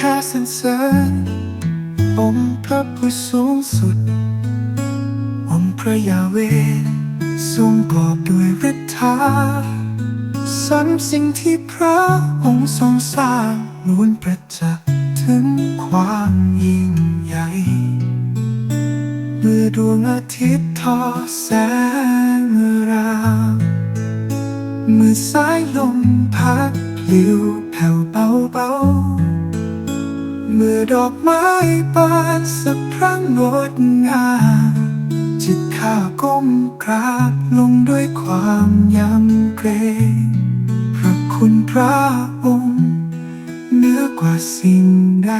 ข้าสรรเสริญองค์พระผู้สูงสุด องค์พระยาเวทรงกอบด้วยฤทธาสรรสิ่งที่พระองค์ทรงสร้างล้วนประจักษ์ถึงความยิ่งใหญ่เมื่อดวงอาทิตย์ทอแสงรามเมื่อสายลมพัดพลิ้วแผ่วเบาเบาๆ เมื่อดอกไม้บานสะพรั่งงดงามจิตข้าก้มกราบลงด้วยความยำเกรงพระคุณพระองค์เหนือกว่าสิ่งใด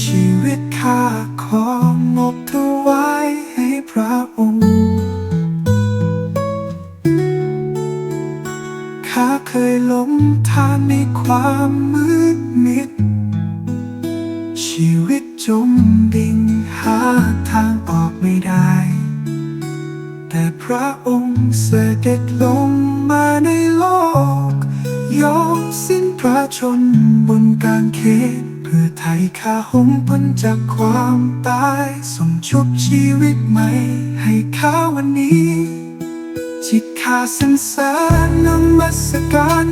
ชีวิตข้าขอมอบถวายให้พระองค์ข้าเคยหลงทางในความมืดมิด ชีวิตจมดิ่งหาทางออกไม่ได้ แต่พระองค์เสด็จลงมาในโลก ยอมสิ้นพระชนบนกางเขนเพื่อไถ่ข้าหงพ้นจากความตายส่งชุบชีวิตใหม่ ให้ข้าวันนี้จิตข้าสรรเสริญนมัสการ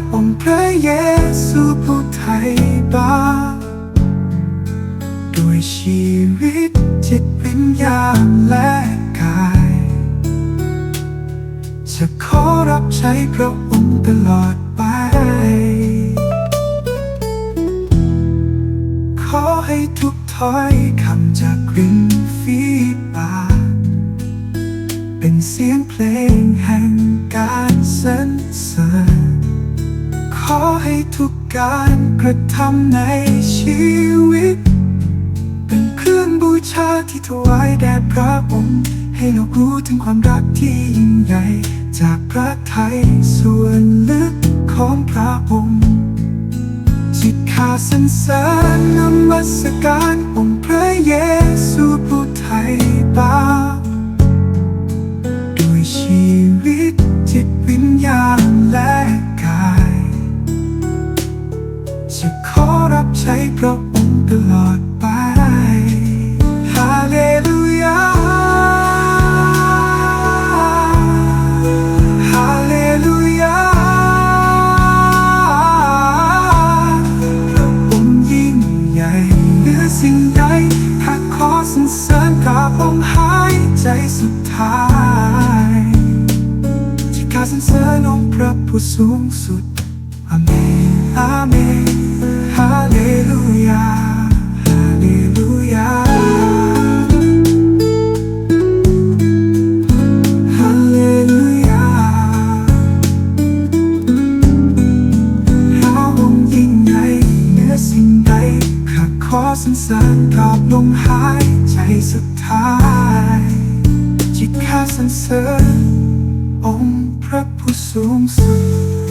จิตวิญญาณและกาย จะขอรับใช้พระองค์ตลอดไป ขอให้ทุกถ้อยคำจากริมฝีปากเป็นเสียงเพลงแห่งการสรรเสริญขอให้ทุกการกระทำในชีวิต ที่ถวายแด่พระองค์ ให้เรารู้ถึงความรักที่ยิ่งใหญ่ จากพระทัยส่วนลึกของพระองค์จิตข้าสรรเสริญนมัสการองค์พระเยซูผู้ไถ่บา สุดท้ายที่ข้าสรรเสริญองค์พระผู้สูงสุดอาเมนอาเมนฮาเลลูยาฮาเลลูยาฮาเลลูยาพระองค์ยิ่งใหญ่เหนือสิ่งใดข้าขอสรรเสริญกอบลมหายใจสุดท้าย สรรเสริญองค์พระผู้สูงสุด